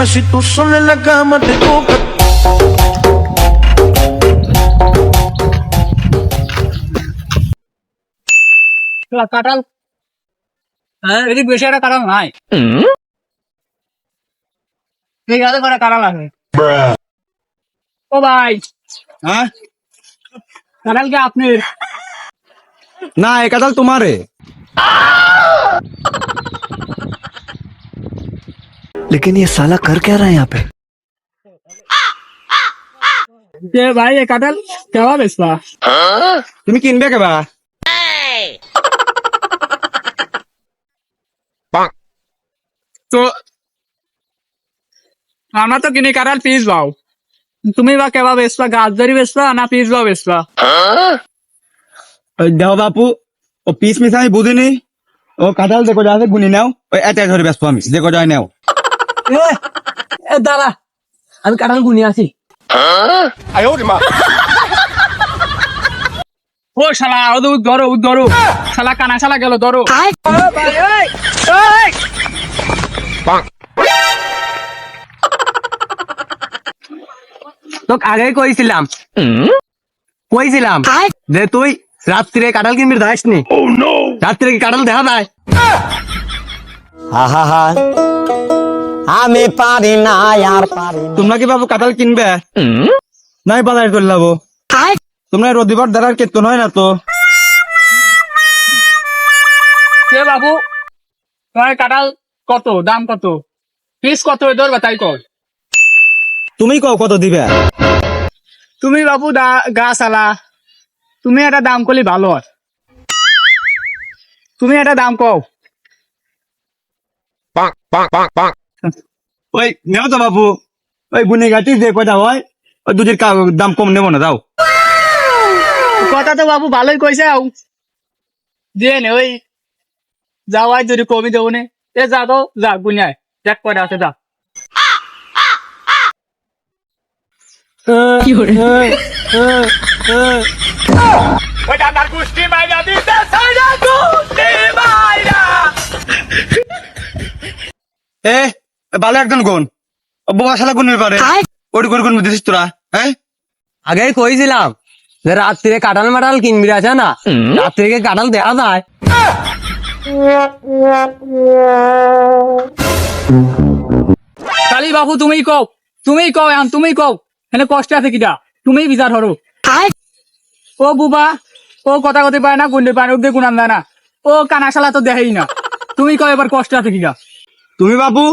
Dime si tú sola en la cama te toca. কাঁঠাল হ্যাঁ এদিক বেশি একটা কাঁঠাল নাই ঠিক আছে করে কাঁঠাল আছে ও ভাই হ্যাঁ কাঁঠাল কি আপনি না এ কাঁঠাল তোমারে लेकिन ये साला कर क्या रहा है यहाँ पे যে ভাই এ কাঁঠাল কেমন বেসবা তুমি কিনবে কেবা তো আমরা তো কিনি কাঁঠাল পিস বাও তুমি বা কেবা বেসবা গাছ ধরি বেসবা না পিস বাও বেসবা ওই দেহ বাপু ও পিস মিস আমি বুঝিনি ও কাঁঠাল যে কটা আছে গুনি নাও ওই এটাই ধরে ব্যস্ত আমি যে কটা নেও এ দাঁড়া। আমি কাঁঠাল গুনি আছি। ও শালা ও তো ধরো ধরো। শালা কানা শালা গেল ধরো। তোকে আগেই কইছিলাম। কইছিলাম যে তুই রাত্রে কাঁঠাল কিনবি যাস নি রাত্রে কি কাঁঠাল দেখা যায়? आहा আমি পারি না আর পারি তোমরা কি বাবু কাঁঠাল কিনবে? নাই বাজার করে লাবো তোমরা রবিবার দ্বারার কেতন হয় না তো? কে বাবু? তোমার কাঁঠাল কত? দাম কত? পিস কত ধরবা তাই কর। তুমি কও কত দিবে? তুমি বাবু দা- গাছ আলা তুমি একটা দাম করলে ভালো হয়। তুমি একটা দাম কও। ওই নেও তো বাবু ওই গুনি গাছি যে কটা হয় ওই দুটির কা- দাম কম নেব না দাও। কথা তো বাবু ভালোই কইছে আও দিয়ে নে ওই যাওয়াই যদি কমি দেবো নে। এ যা তো যা গুনিয়ায় দেখ কয়টা আছে যা। এ ভালো একজন গুণ। বোবা শালা গুণের পারে। ওটি করে গুণ দিছিস তোরা হ্যাঁ? আগেই কইছিলাম যে রাত্রে কাঁঠাল মাটাল কিনবি আছে না? রাত্রে কাঁঠাল দেখা যায়। কালি বাবু তুমি কও তুমি কও এখন তুমি কও। এনে কষ্ট আছে কিটা তুমি বিচার হরো ও বুবা ও কথা কথা পায় না গুন্ডে পায় না ওদের গুণান দেয় না। ও কানা শালা তো দেখাই না। তুমি কও এবার কষ্ট আছে কিটা তুমি বাবু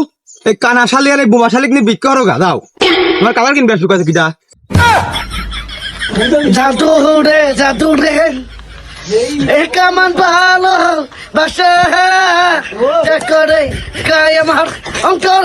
এই কানা শালি আর এই বোবা শালিক নিয়ে বিক্রি করো গা দাও তোমার কালার কিনবে সুখ আছে কিটা জাদু রে জাদু রে। আমার ভালো বাসা করে গায়ে আমার অন্তর